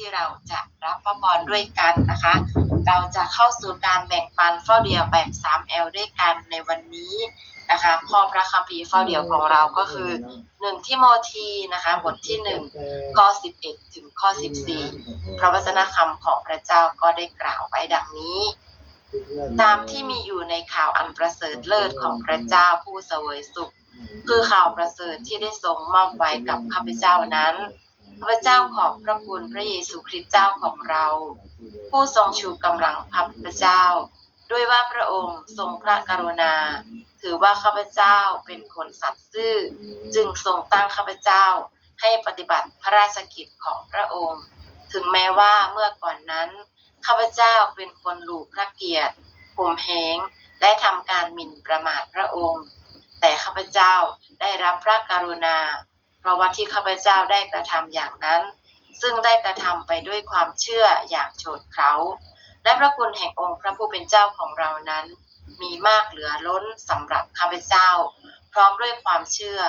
ที่เราจะรับพระพรด้วยกันนะคะ เราจะเข้าสู่การแบ่งปันเฝ้าเดียวแบบ 3L ด้วยกันในวันนี้นะคะข้อพระคัมภีร์เฝ้าเดียวของเราก็คือ1ทิโมธีนะคะบทที่1ข้อ11 ถึงข้อ 14 พระวจนะคำของพระเจ้าก็ได้กล่าวไว้ดังนี้ ตามที่มีอยู่ในข่าวอันประเสริฐเลิศของพระเจ้าผู้เสวยสุข คือข่าวประเสริฐที่ได้ทรงมอบไว้กับข้าพเจ้านั้น ข้าพเจ้าขอบพระคุณพระเยซูคริสต์เจ้าของเรา ผู้ทรงชูกำลังข้าพเจ้า ด้วยว่าพระองค์ทรงพระกรุณา ถือว่าข้าพเจ้าเป็นคนสัตย์ซื่อ จึงทรงตั้งข้าพเจ้าให้ปฏิบัติพระราชกิจของพระองค์ ถึงแม้ว่าเมื่อก่อนนั้นข้าพเจ้าเป็นคนหลูพระเกียรติข่มเหงและทำการหมิ่นประมาทพระองค์ แต่ข้าพเจ้าได้รับพระกรุณา เพราะว่าที่ข้าพเจ้าได้กระทำอย่างนั้น ซึ่งได้กระทำไปด้วยความเชื่ออย่างโฉดเขาและพระคุณแห่งองค์พระผู้เป็นเจ้าของเรานั้น มีมากเหลือล้นสำหรับข้าพเจ้า พร้อมด้วยความเชื่อ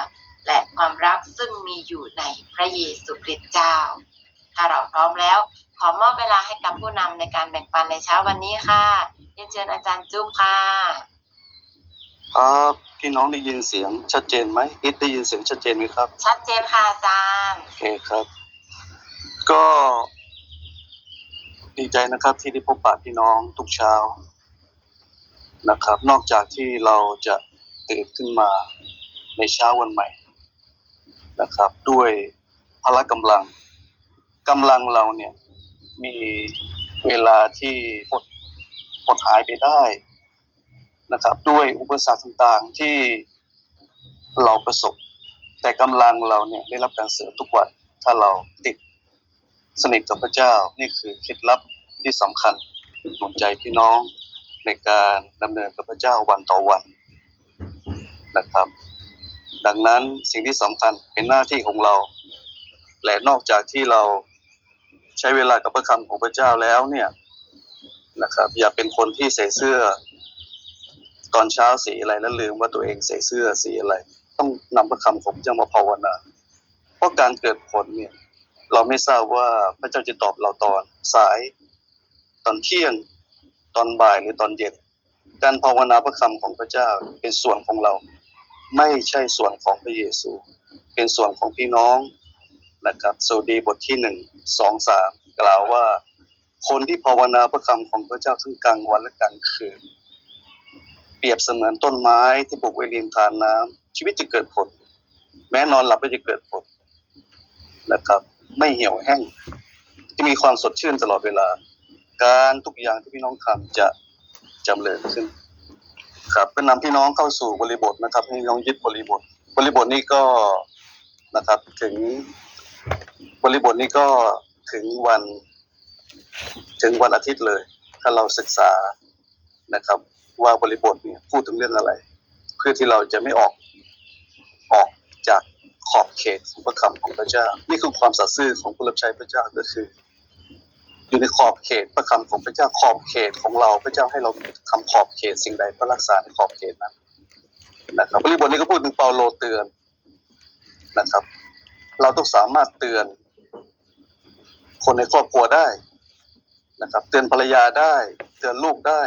และความรักซึ่งมีอยู่ในพระเยซูคริสต์เจ้า ถ้าเราพร้อมแล้ว ขอมอบเวลาให้กับผู้นำในการแบ่งปันในเช้าวันนี้ค่ะเรียนเชิญอาจารย์จุ๊บค่ะ ครับพี่น้องได้ยินเสียงชัดเจนไหมอิดได้ยินเสียงชัดเจนไหมครับ ชัดเจนค่ะอาจารย์ โอเคครับ ก็ดีใจนะครับที่ได้พบปะพี่น้องทุกเช้านะครับ นอกจากที่เราจะตื่นขึ้นมาในเช้าวันใหม่นะครับ ด้วยพละกำลังกำลังเราเนี่ยมีเวลาที่หดหดหายไปได้ นะครับ ด้วยอุปสรรคต่างๆที่เราประสบ แต่กำลังเราเนี่ยได้รับการเสริมทุกวันถ้าเราติดสนิทกับพระเจ้านี่คือเคล็ดลับที่สำคัญหนุนใจพี่น้องในการดำเนินกับพระเจ้าวันต่อวันนะครับ ดังนั้นสิ่งที่สำคัญเป็นหน้าที่ของเรา และนอกจากที่เราใช้เวลากับพระคำของพระเจ้าแล้วเนี่ยนะครับ อย่าเป็นคนที่ใส่เสื้อ ตอนเช้าสีอะไรแล้วลืมว่าตัวเองใส่เสื้อสีอะไร ต้องนำพระคำของพระเจ้ามาภาวนา เพราะการเกิดผลเนี่ยเราไม่ทราบว่าพระเจ้าจะตอบเราตอนสาย ตอนเที่ยง ตอนบ่ายหรือตอนเย็น การภาวนาพระคำของพระเจ้าเป็นส่วนของเรา ไม่ใช่ส่วนของพระเยซู เป็นส่วนของพี่น้องนะครับสดีบทที่หนึ่งสองสามกล่าวว่า คนที่ภาวนาพระคำของพระเจ้าทั้งกลางวันและกลางคืน เปรียบเสมือนต้นไม้ที่ปลูกไว้ริมทานน้ำชีวิตจะเกิดผล แม้นอนหลับก็จะเกิดผลนะครับ ไม่เหี่ยวแห้ง จะมีความสดชื่นตลอดเวลา การทุกอย่างที่พี่น้องทำจะจำเริญขึ้น ครับก็นำพี่น้องเข้าสู่บริบทนะครับให้น้องยึดบริบท บริบทนี้ก็นะครับ ถึงบริบทนี้ก็ถึงวัน ถึงวันอาทิตย์เลย ถ้าเราศึกษานะครับ ว่าบริบทเนี่ยพูดถึงเรื่องอะไร เพื่อที่เราจะไม่ออกออกจากขอบเขตของพระคำของพระเจ้า นี่คือความสัตย์ซื่อของผู้รับใช้พระเจ้าก็คือ อยู่ในขอบเขตพระคำของพระเจ้าขอบเขตของเราพระเจ้าให้เราทำขอบเขตสิ่งใดก็รักษาในขอบเขตนั้นนะครับบริบทนี้ก็พูดถึงเปาโลเตือนนะครับ เราต้องสามารถเตือน คนในครอบครัวได้นะครับ เตือนภรรยาได้ เตือนลูกได้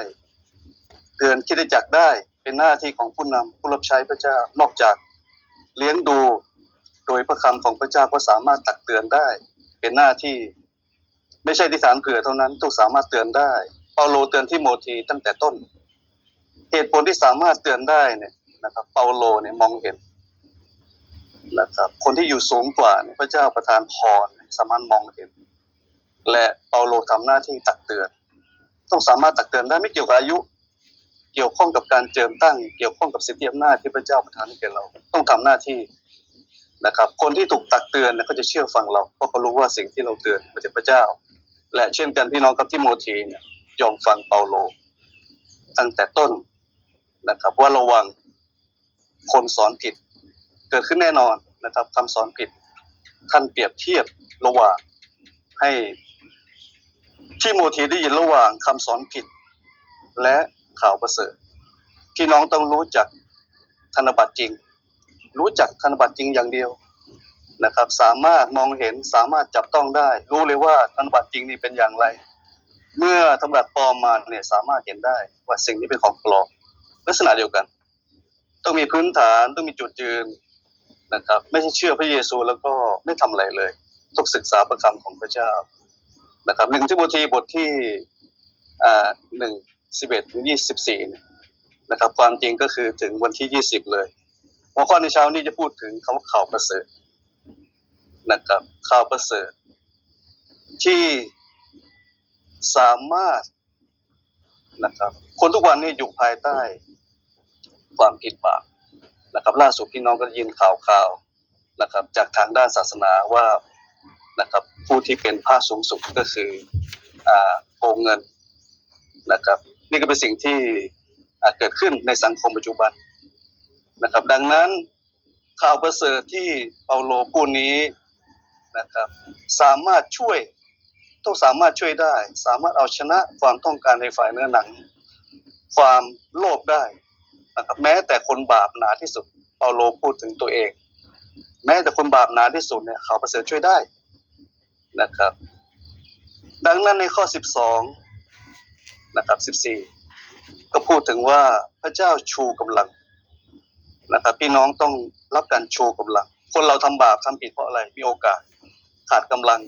เตือนคิดจักได้เป็นหน้าที่ของผู้นำผู้รับใช้พระเจ้านอกจากเลี้ยงดูโดยพระคำของพระเจ้าก็สามารถตักเตือนได้ เป็นหน้าที่ ไม่ใช่ที่ฐานเผื่อเท่านั้นต้องสามารถเตือนได้เปาโลเตือนที่โมธีตั้งแต่ต้น เหตุผลที่สามารถเตือนได้เนี่ยนะครับเปาโลเนี่ยมองเห็นนะครับคนที่อยู่สูงกว่าเนี่ยพระเจ้าประทานพรสามารถมองเห็น และเปาโลทำหน้าที่ตักเตือน ต้องสามารถตักเตือนได้ไม่เกี่ยวกับอายุ เกี่ยวข้องกับการเจิมตั้ง เกี่ยวข้องกับสิทธิอำนาจที่พระเจ้าประทานให้แก่เรา ต้องทำหน้าที่นะครับ คนที่ถูกตักเตือนเนี่ยเขาจะเชื่อฟังเราเพราะเขารู้ว่าสิ่งที่เราเตือนมาจากพระเจ้า และเช่นกันพี่น้องกับที่โมธีเนี่ยยอมฟังเปาโล ตั้งแต่ต้นนะครับ ว่าระวังคนสอนผิด เกิดขึ้นแน่นอนนะครับคำสอนผิด ท่านเปรียบเทียบระหว่างให้ที่โมธีได้ยินระหว่างคำสอนผิด และ ข่าวประเสริฐพี่น้องต้องรู้จักธนบัตรจริง รู้จักธนบัตรจริงอย่างเดียวนะครับ สามารถมองเห็นสามารถจับต้องได้ รู้เลยว่าธนบัตรจริงนี่เป็นอย่างไร เมื่อธนบัตรปลอมมาเนี่ยสามารถเห็นได้ว่าสิ่งนี้เป็นของปลอมลักษณะเดียวกัน ต้องมีพื้นฐานต้องมีจุดยืนนะครับ ไม่ใช่เชื่อพระเยซูแล้วก็ไม่ทำอะไรเลยต้องศึกษาประคำของพระเจ้านะครับหนึ่งทิโมธีบทที่อ่าหนึ่ง สิบเอ็ดถึงยี่สิบสี่นะครับ ความจริงก็คือถึงวันที่ยี่สิบเลยหัวข้อในเช้านี้จะพูดถึงคำว่าข่าวประเสริฐนะครับข่าวประเสริฐ ที่สามารถนะครับ คนทุกวันนี้อยู่ภายใต้ความผิดบาปนะครับ ล่าสุดพี่น้องก็ยินข่าวข่าวนะครับ จากทางด้านศาสนาว่านะครับ ผู้ที่เป็นผ้าสูงสุดก็คืออ่าโกงเงินนะครับ นี่ก็เป็นสิ่งที่อ่าเกิดขึ้นในสังคมปัจจุบันนะครับ ดังนั้นข่าวประเสริฐที่เปาโลพูดนี้นะครับ สามารถช่วยต้องสามารถช่วยได้ สามารถเอาชนะความต้องการในฝ่ายเนื้อหนัง ความโลภได้นะครับแม้แต่คนบาปหนาที่สุดเปาโลพูดถึงตัวเอง แม้แต่คนบาปหนาที่สุดเนี่ยข่าวประเสริฐช่วยได้นะครับ ดังนั้นในข้อ 12 นะครับ 14 ก็พูดถึงว่าพระเจ้าชูกำลังนะครับพี่น้องต้องรับการชว์กำลัง คนเราทำบาปทำผิดเพราะอะไรมีโอกาสขาดกำลัง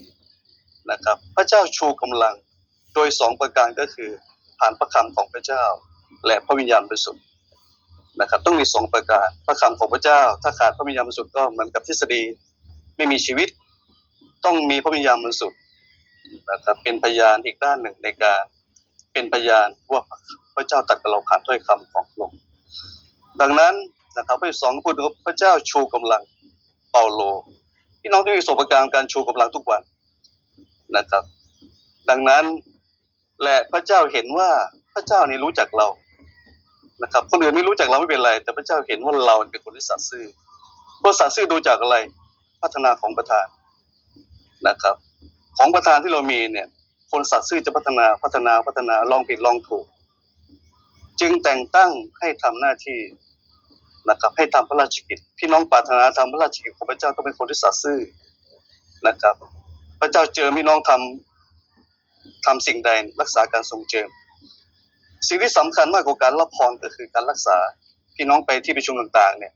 นะครับ พระเจ้าชูกำลังโดยสองประการก็คือผ่านพระคำของพระเจ้า และพระวิญญาณบริสุทธิ์นะครับ ต้องมีสองประการพระคำของพระเจ้า ถ้าขาดพระวิญญาณบริสุทธิ์ก็เหมือนกับทฤษฎีไม่มีชีวิต ต้องมีพระวิญญาณบริสุทธิ์นะครับเป็นพยานอีกด้านหนึ่งในการ เป็นพยานว่าพระเจ้าตรัดกับเราผ่านถ้อยคำของพระองค์ดังนั้นนะครับข้อที่สองพูดถึงว่าพระเจ้าชูกำลังเปาโลพี่น้องต้องมีประสบการณ์การชูกำลังทุกวันนะครับ ดังนั้นและพระเจ้าเห็นว่าพระเจ้านี่รู้จักเรานะครับคนอื่นไม่รู้จักเราไม่เป็นไร แต่พระเจ้าเห็นว่าเราเป็นคนที่สัตย์ซื่อคนสัตย์ซื่อดูจากอะไร พัฒนาของประธานนะครับ ของประธานที่เรามีเนี่ย คนสัตย์ซื่อจะพัฒนาพัฒนาพัฒนาลองผิดลองถูก จึงแต่งตั้งให้ทำหน้าที่นะครับ ให้ทำพระราชกิจพี่น้องปรารถนาทำพระราชกิจของพระเจ้าต้องเป็นคนที่สัตย์ซื่อนะครับ พระเจ้าเจอพี่น้องทำทำสิ่งใดรักษาการทรงเจิมสิ่งที่สำคัญมากกว่าการรับพรก็คือการรักษาพี่น้องไปที่ประชุมต่างๆ เนี่ย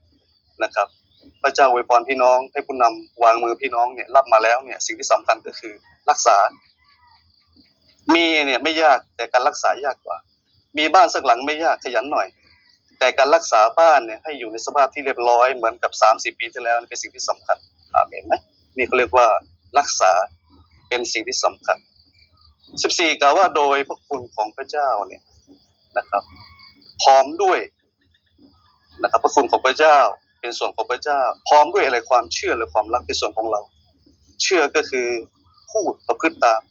นะครับ พระเจ้าอวยพรพี่น้องให้ผู้นำวางมือพี่น้องเนี่ยรับมาแล้วเนี่ยสิ่งที่สำคัญก็คือรักษา มีเนี่ยไม่ยากแต่การรักษายากกว่า มีบ้านสักหลังไม่ยากขยันหน่อย แต่การรักษาบ้านเนี่ยให้อยู่ในสภาพที่เรียบร้อยเหมือนกับสามสิบปีที่แล้วเป็นสิ่งที่สำคัญอาเมนไหมนี่เขาเรียกว่ารักษาเป็นสิ่งที่สำคัญสิบสี่กล่าวว่าโดยพระคุณของพระเจ้าเนี่ยนะครับ พร้อมด้วยนะครับพระคุณของพระเจ้าเป็นส่วนของพระเจ้า พร้อมด้วยอะไรความเชื่อและความรักเป็นส่วนของเรา เชื่อก็คือพูดประพฤติตาม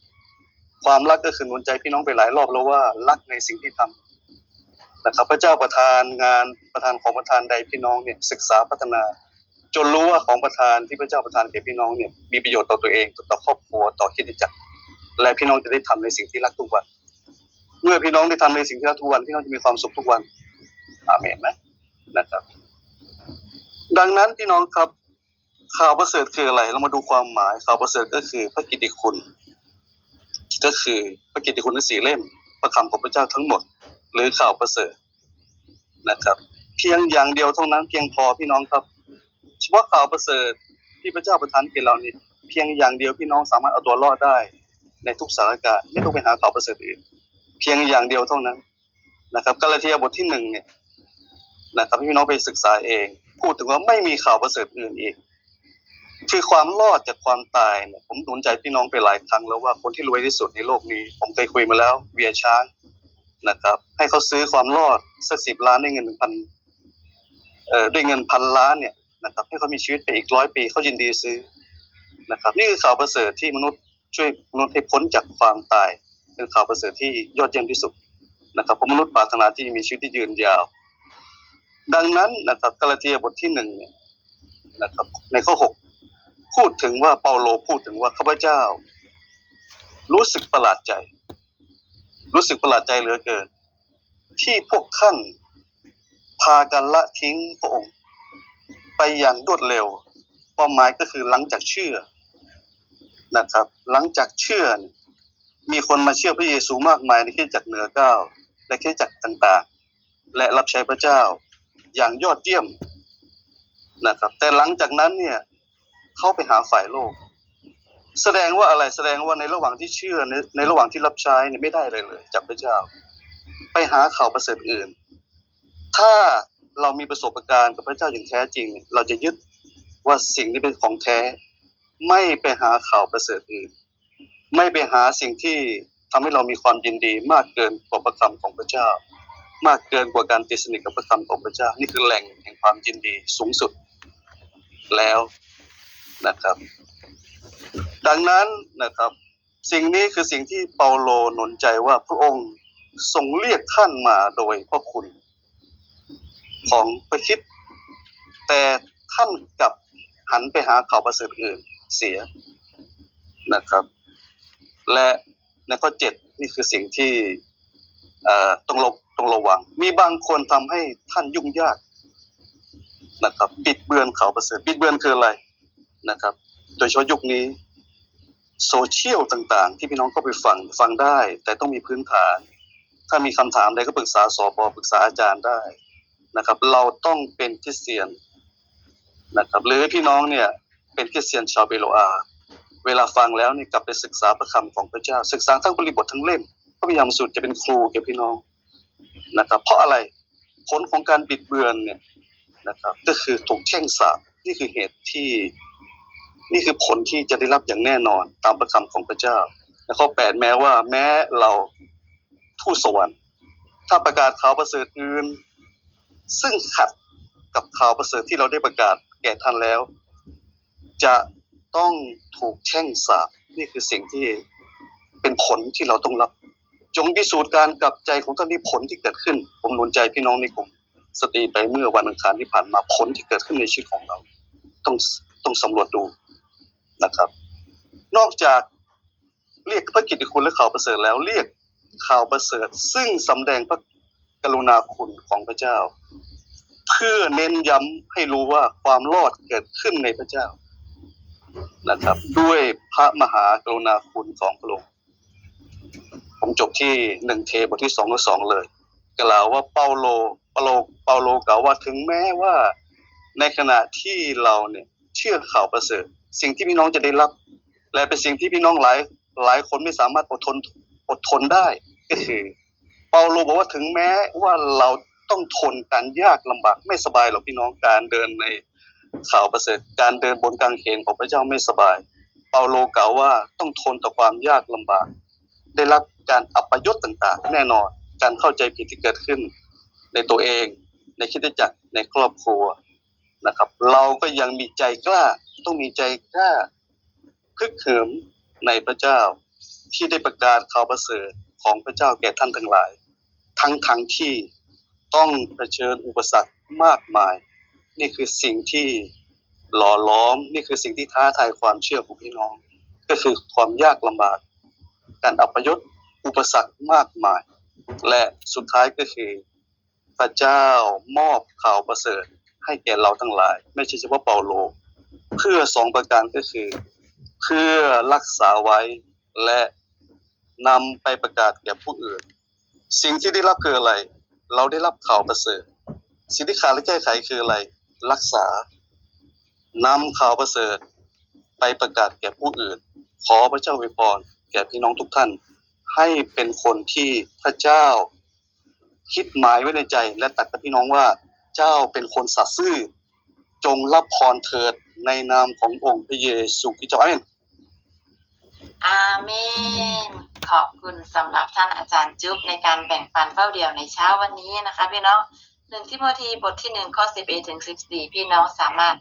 ความรักก็คือหนุนใจพี่น้องไปหลายรอบแล้วว่ารักในสิ่งที่ทำนะครับพระเจ้าประทานงานประทานของประทานใดพี่น้องเนี่ยศึกษาพัฒนา จนรู้ว่าของประทานที่พระเจ้าประทานแก่พี่น้องเนี่ยมีประโยชน์ต่อตัวเองต่อครอบครัวต่อคิดจักรและพี่น้องจะได้ทำในสิ่งที่รักทุกวัน เมื่อพี่น้องได้ทำในสิ่งที่รักทุกวันพี่น้องจะมีความสุขทุกวันอาเมนไหมนะครับ ดังนั้นพี่น้องครับข่าวประเสริฐคืออะไร เรามาดูความหมายข่าวประเสริฐก็คือพระกิตติคุณ ก็คือพระกิตติคุณทั้งสี่เล่มพระคำของพระเจ้าทั้งหมด หรือข่าวประเสริฐนะครับ เพียงอย่างเดียวเท่านั้นเพียงพอพี่น้องครับเฉพาะข่าวประเสริฐที่พระเจ้าประทานแก่เรานี่เพียงอย่างเดียวพี่น้องสามารถเอาตัวรอดได้ ในทุกสถานการณ์ไม่ต้องไปหาข่าวประเสริฐอื่น เพียงอย่างเดียวเท่านั้นนะครับกาลาเทียบทที่หนึ่งเนี่ยนะครับพี่น้องไปศึกษาเอง พูดถึงว่าไม่มีข่าวประเสริฐอื่นอีก คือความรอดจากความตายเนี่ยผมหนุนใจพี่น้องไปหลายครั้งแล้วว่าคนที่รวยที่สุดในโลกนี้ ผมเคยคุยมาแล้วเวียช้างนะครับ ให้เขาซื้อความรอดสักสิบล้านด้วยเงินหนึ่งพันเอ่อด้วยเงินพันล้านเนี่ยนะครับ ให้เขามีชีวิตไปอีกร้อยปีเขายินดีซื้อนะครับ นี่คือข่าวประเสริฐที่มนุษย์ช่วยมนุษย์ให้พ้นจากความตายเป็นข่าวประเสริฐที่ยอดเยี่ยมที่สุดนะครับเพราะมนุษย์ปรารถนาที่มีชีวิตที่ยืนยาว ดังนั้นนะครับกาลาเทียบทที่หนึ่งเนี่ยนะครับในข้อหก พูดถึงว่าเปาโลพูดถึงว่าข้าพเจ้า รู้สึกประหลาดใจ รู้สึกประหลาดใจเหลือเกิน ที่พวกท่านพากันละทิ้งพระองค์ ไปอย่างรวดเร็วความหมายก็คือหลังจากเชื่อนะครับ หลังจากเชื่อ มีคนมาเชื่อพระเยซูมากมายในคริสตจักเหนือเก้าและคริสตจักต่างๆ และรับใช้พระเจ้าอย่างยอดเยี่ยมนะครับ แต่หลังจากนั้นเนี่ย เข้าไปหาฝ่ายโลก แสดงว่าอะไรแสดงว่าในระหว่างที่เชื่อในในระหว่างที่รับใช้เนี่ยไม่ได้เลยเลยจากพระเจ้า ไปหาข่าวประเสริฐอื่น ถ้าเรามีประสบการณ์กับพระเจ้าอย่างแท้จริง เราจะยึดว่าสิ่งนี้เป็นของแท้ ไม่ไปหาข่าวประเสริฐอื่น ไม่ไปหาสิ่งที่ทำให้เรามีความยินดีมากเกินกว่าพระคำของพระเจ้า มากเกินกว่าการติดสนิทกับพระคำของพระเจ้า นี่คือแหล่งแห่งความยินดีสูงสุด แล้ว นะครับ ดังนั้นนะครับ สิ่งนี้คือสิ่งที่เปาโลหนุนใจว่าพระองค์ทรงเรียกท่านมาโดยพระคุณ ของพระคิด แต่ท่านกลับหันไปหาข่าวประเสริฐอื่นเสียนะครับ และในข้อเจ็ดนี่คือสิ่งที่เอ่อต้องระต้องระวัง มีบางคนทำให้ท่านยุ่งยากนะครับบิดเบือนข่าวประเสริฐบิดเบือนคืออะไร นะครับ โดยเฉพาะยุคนี้โซเชียลต่างๆ ที่พี่น้องก็ไปฟังฟังได้ แต่ต้องมีพื้นฐาน ถ้ามีคำถามใดก็ปรึกษาสอบปรึกษาอาจารย์ได้นะครับ เราต้องเป็นคริสเตียนนะครับหรือพี่น้องเนี่ยเป็นคริสเตียนชาวเบโลอา เวลาฟังแล้วนี่กลับไปศึกษาพระคำของพระเจ้า ศึกษาทั้งบริบททั้งเล่มพระพยายามสุดจะเป็นครูแก่พี่น้องนะครับ เพราะอะไรผลของการบิดเบือนเนี่ยนะครับ ก็คือถูกแช่งสาปนี่คือเหตุที่ นี่คือผลที่จะได้รับอย่างแน่นอนตามพระคำของพระเจ้าและข้อแปดแม้ว่าแม้เราทูตสวรรค์ถ้าประกาศข่าวประเสริฐอื่น ซึ่งขัดกับข่าวประเสริฐที่เราได้ประกาศแก่ท่านแล้ว จะต้องถูกแช่งสาปนี่คือสิ่งที่เป็นผลที่เราต้องรับ จงพิสูจน์การกลับใจของท่านที่ผลที่เกิดขึ้น ผมนุนใจพี่น้องในกลุ่มสตรีไปเมื่อวันอังคารที่ผ่านมาผลที่เกิดขึ้นในชีวิตของเรา ต้องต้องสำรวจดู นะครับ นอกจากเรียกพระกิตติคุณและข่าวประเสริฐแล้วเรียกข่าวประเสริฐ ซึ่งสำแดงพระกรุณาคุณของพระเจ้า เพื่อเน้นย้ำให้รู้ว่าความรอดเกิดขึ้นในพระเจ้านะครับ ด้วยพระมหากรุณาคุณของพระองค์ผมจบที่หนึ่งเทบทที่สองและสองเลยกล่าวว่าเปาโลเปาโลเปาโลกล่าวว่าถึงแม้ว่าในขณะที่เราเนี่ยเชื่อข่าวประเสริฐ สิ่งที่พี่น้องจะได้รับ และเป็นสิ่งที่พี่น้องหลายหลายคนไม่สามารถอดทนอดทนได้ก็คือเปาโลบอกว่าถึงแม้ว่าเราต้องทนการยากลำบากไม่สบายหรอกพี่น้องการเดินในข่าวประเสริฐการเดินบนกางเขนของพระเจ้าไม่สบาย เปาโลกล่าวว่าต้องทนต่อความยากลำบาก ได้รับการอัปยศต่างๆ แน่นอนการเข้าใจผิดที่เกิดขึ้น ในตัวเอง ในคิดจักรในครอบครัวนะครับ เราก็ยังมีใจกล้า ต้องมีใจกล้าพึกเหิมในพระเจ้าที่ได้ประกาศข่าวประเสริฐของพระเจ้าแก่ท่านทั้งหลาย ทั้งทั้งที่ต้องเผชิญอุปสรรคมากมาย นี่คือสิ่งที่หล่อล้อม นี่คือสิ่งที่ท้าทายความเชื่อของพี่น้อง ก็คือความยากลำบาก การอัปยศอุปสรรคมากมาย และสุดท้ายก็คือพระเจ้ามอบข่าวประเสริฐให้แก่เราทั้งหลาย ไม่ใช่เฉพาะเปาโล เพื่อสองประการก็คือ เพื่อรักษาไว้และนำไปประกาศแก่ผู้อื่น สิ่งที่ได้รับคืออะไร เราได้รับข่าวประเสริฐ สิ่งที่ขาดและแก้ไขคืออะไร รักษานำข่าวประเสริฐ ไปประกาศแก่ผู้อื่น ขอพระเจ้าอวยพรแก่พี่น้องทุกท่าน ให้เป็นคนที่พระเจ้า คิดหมายไว้ในใจ และตัดกับพี่น้องว่า เจ้าเป็นคนสัตย์ซื่อ จงรับพรเถิด ในนามขององค์พระเยซูคริสต์เจ้าอาเมนอาเมน ขอบคุณสำหรับท่านอาจารย์จุ๊บในการแบ่งปันเฝ้าเดี่ยวในเช้าวันนี้นะคะพี่น้องหนึ่งที่โมธีบทที่หนึ่งข้อสิบเอถึงสิบสี่พี่น้องสามารถ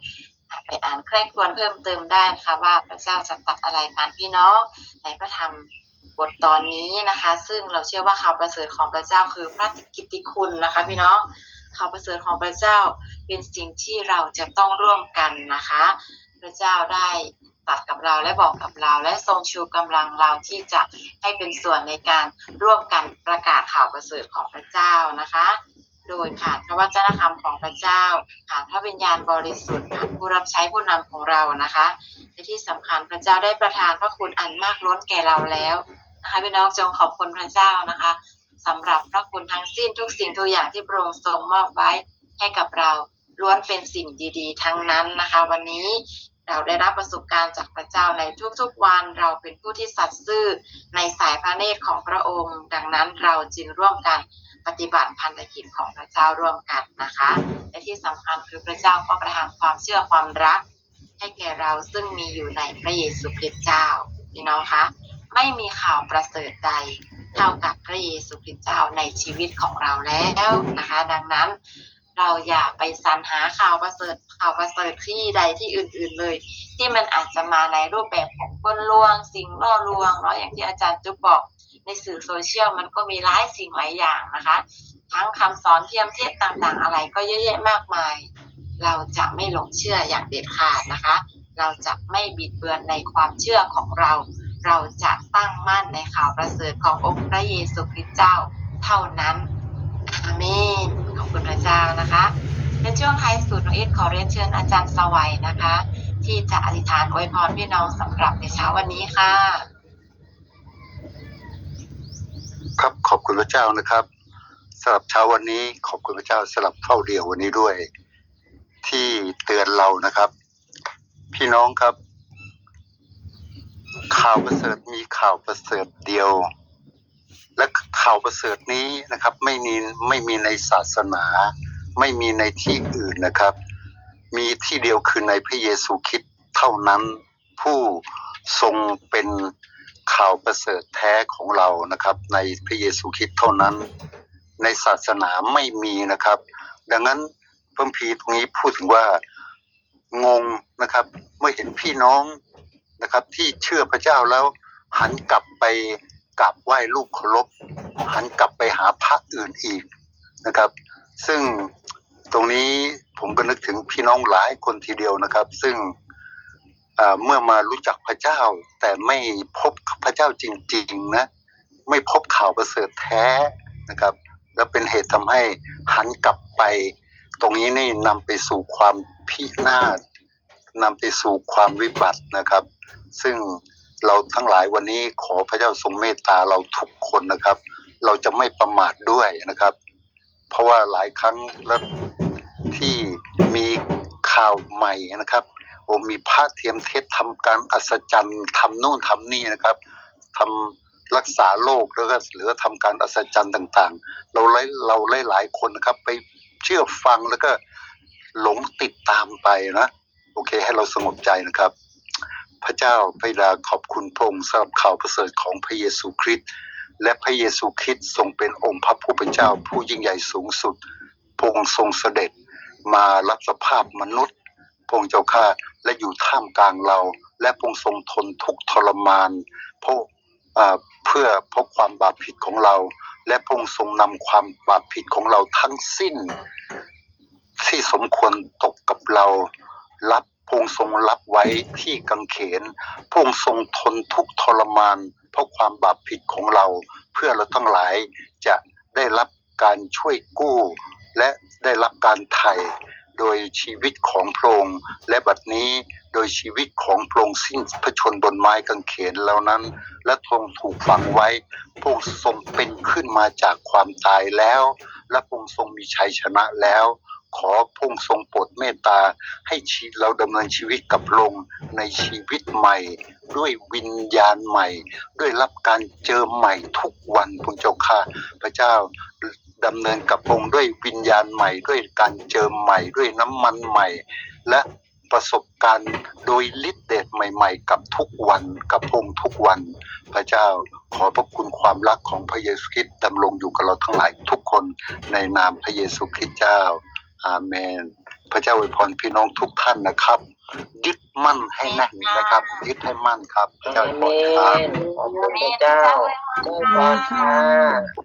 ไปอ่านใคร่ควรเพิ่มเติมได้นะคะว่าพระเจ้าจะตัดอะไรผ่านพี่น้องในพระธรรมบทตอนนี้นะคะ ซึ่งเราเชื่อว่าข่าวประเสริฐของพระเจ้าคือพระกิตติคุณนะคะพี่น้อง ข่าวประเสริฐของพระเจ้าเป็นสิ่งที่เราจะต้องร่วมกันนะคะ พระเจ้าได้ตัดกับเราและบอกกับเรา และทรงชูกำลังเราที่จะให้เป็นส่วนในการร่วมกันประกาศข่าวประเสริฐของพระเจ้านะคะ โดยผ่านพระวจนะคำของพระเจ้า ผ่านพระวิญญาณบริสุทธิ์ผ่านผู้รับใช้ผู้นำของเรานะคะและที่สำคัญพระเจ้าได้ประทานพระคุณอันมากล้นแก่เราแล้วนะคะพี่น้องจงขอบคุณพระเจ้านะคะ สำหรับพระคุณทั้งสิ้นทุกสิ่งทุกอย่างที่พระองค์ทรงมอบไว้ให้กับเราล้วนเป็นสิ่งดี ๆ ทั้งนั้นนะคะ วันนี้เราได้รับประสบการณ์จากพระเจ้าในทุกๆวันเราเป็นผู้ที่สัตย์ซื่อในสายพระเนตรของพระองค์ ดังนั้นเราจึงร่วมกันปฏิบัติพันธกิจของพระเจ้าร่วมกันนะคะ และที่สำคัญคือพระเจ้าก็ประทานความเชื่อความรัก ให้แก่เราซึ่งมีอยู่ในพระเยซูคริสต์เจ้าพี่น้องคะไม่มีข่าวประเสริฐใด เท่ากับพระเยซูคริสต์เจ้าในชีวิตของเราแล้วนะคะ ดังนั้นเราอย่าไปสรรหาข่าวประเสริฐข่าวประเสริฐที่ใดที่อื่น ๆเลย ที่มันอาจจะมาในรูปแบบของกลลวง สิ่งล่อลวงเนาะอย่างที่อาจารย์จุ๊บบอกในสื่อโซเชียลมันก็มีหลายสิ่งหลายอย่างนะคะ ทั้งคำสอนเทียมเทศต่างๆ อะไรก็เยอะแยะมากมาย เราจะไม่หลงเชื่ออย่างเด็ดขาดนะคะ เราจะไม่บิดเบือนในความเชื่อของเรา เราจะตั้งมั่นในข่าวประเสริฐขององค์พระเยซูคริสต์เจ้าเท่านั้น อาเมน ขอบคุณพระเจ้านะคะ ในช่วงท้ายสุดนองเอ็ดขอเรียนเชิญอาจารย์สวัยนะคะ ที่จะอธิษฐานอวยพรพี่น้องสำหรับในเช้าวันนี้ค่ะ ครับขอบคุณพระเจ้านะครับสำหรับเช้าวันนี้ขอบคุณพระเจ้าสำหรับเข้าเดียววันนี้ด้วย ที่เตือนเรานะครับ พี่น้องครับ ข่าวประเสริฐมีข่าวประเสริฐเดียว และข่าวประเสริฐนี้นะครับ ไม่มีไม่มีในศาสนา ไม่มีในที่อื่นนะครับ มีที่เดียวคือในพระเยซูคริสต์เท่านั้นผู้ทรงเป็นข่าวประเสริฐแท้ของเรานะครับ ในพระเยซูคริสต์เท่านั้น ในศาสนาไม่มีนะครับ ดังนั้นเพระคัมภีตรงนี้พูดถึงว่างงนะครับ เมื่อเห็นพี่น้อง นะครับ ที่เชื่อพระเจ้าแล้ว หันกลับไปกราบไหว้รูปเคารพหันกลับไปหาพระอื่นอีกนะครับ ซึ่งตรงนี้ผมก็นึกถึงพี่น้องหลายคนทีเดียวนะครับ ซึ่งเมื่อมารู้จักพระเจ้า แต่ไม่พบพระเจ้าจริง ๆนะไม่พบข่าวประเสริฐแท้นะครับ แล้วเป็นเหตุทำให้หันกลับไป ตรงนี้นี่นำไปสู่ความพินาศ นำไปสู่ความวิบัตินะครับ ซึ่งเราทั้งหลายวันนี้ขอพระเจ้าทรงเมตตาเราทุกคนนะครับ เราจะไม่ประมาทด้วยนะครับ เพราะว่าหลายครั้งแล้วที่มีข่าวใหม่นะครับโอ้มีพระเทียมเทศทำการอัศจรรย์ทำโน่นทำนี่นะครับทำรักษาโรคแล้วก็หรือว่าทำการอัศจรรย์ต่างๆ เราไล่เราไล่หลายคนนะครับ ไปเชื่อฟังแล้วก็หลงติดตามไปนะ โอเค ให้เราสงบใจนะครับ พระเจ้าพระดาขอบคุณพระองค์สำหรับข่าวประเสริฐของพระเยซูคริสต์และพระเยซูคริสต์ทรงเป็นองค์พระผู้เป็นเจ้าผู้ยิ่งใหญ่สูงสุดพระองค์ทรงเสด็จมารับสภาพมนุษย์พระองค์เจ้าข้าและอยู่ท่ามกลางเรา และพระองค์ทรงทนทุกทรมานเพราะอ่าเพื่อเพราะความบาปผิดของเรา และพระองค์ทรงนำความบาปผิดของเราทั้งสิ้น ที่สมควรตกกับเรา รับพงทรงรับไว้ที่กังเขนพงทรงทนทุกทรมาน เพราะความบาปผิดของเรา เพื่อเราทั้งหลายจะได้รับการช่วยกู้ และได้รับการไถ่โดยชีวิตของพระองค์และบัดนี้โดยชีวิตของพระองค์สิ้นพระชนบนไม้กางเขนแล้วนั้น และทรงถูกฝังไว้พระองค์ทรงเป็นขึ้นมาจากความตายแล้ว และพระองค์ทรงมีชัยชนะแล้ว ขอพงทรงโปรดเมตตา ให้ชีเราดำเนินชีวิตกับพระองในชีวิตใหม่ ด้วยวิญญาณใหม่ ด้วยรับการเจอใหม่ทุกวันพระเจ้าค่ะพระเจ้าดำเนินกับองค์ด้วยวิญญาณใหม่ ด้วยการเจอใหม่ ด้วยน้ำมันใหม่ และประสบการณ์โดยฤทธิเดชใหม่ ๆ กับทุกวันกับพระองทุกวัน พระเจ้าขอพระคุณความรักของพระเยซูคริสต์ดำรงอยู่กับเราทั้งหลายทุกคนในนามพระเยซูคริสต์เจ้า อาเมน พระเจ้าอวยพรพี่น้องทุกท่านนะครับ ยึดมั่นให้แน่นนะครับ ยึดให้มั่นครับพระเจ้าอวยพรครับ ขอบคุณพระเจ้าเจ้าพรค่ะ